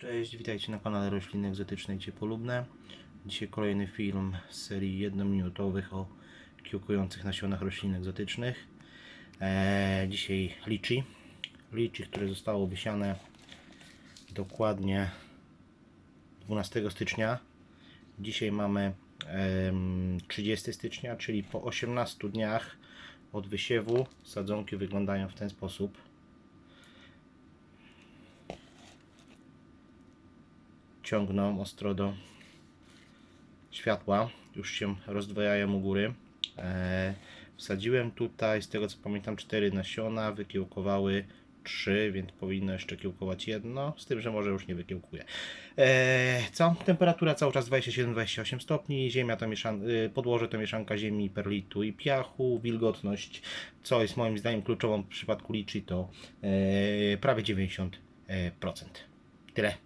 Cześć, witajcie na kanale Rośliny Egzotyczne i Ciepolubne. Dzisiaj kolejny film z serii jednominutowych o kiełkujących nasionach roślin egzotycznych. Eee, dzisiaj liczy. Liczy, które zostało wysiane dokładnie 12 stycznia. Dzisiaj mamy em, 30 stycznia, czyli po 18 dniach od wysiewu sadzonki wyglądają w ten sposób. Ciągną ostro do światła. Już się rozdwajają u góry. E, wsadziłem tutaj, z tego co pamiętam, 4 nasiona, wykiełkowały 3, więc powinno jeszcze kiełkować jedno, z tym, że może już nie wykiełkuje. E, co? Temperatura cały czas 27-28 stopni, ziemia to mieszan- y, podłoże to mieszanka ziemi, perlitu i piachu, wilgotność, co jest moim zdaniem kluczową w przypadku liczy, to e, prawie 90%. Tyle.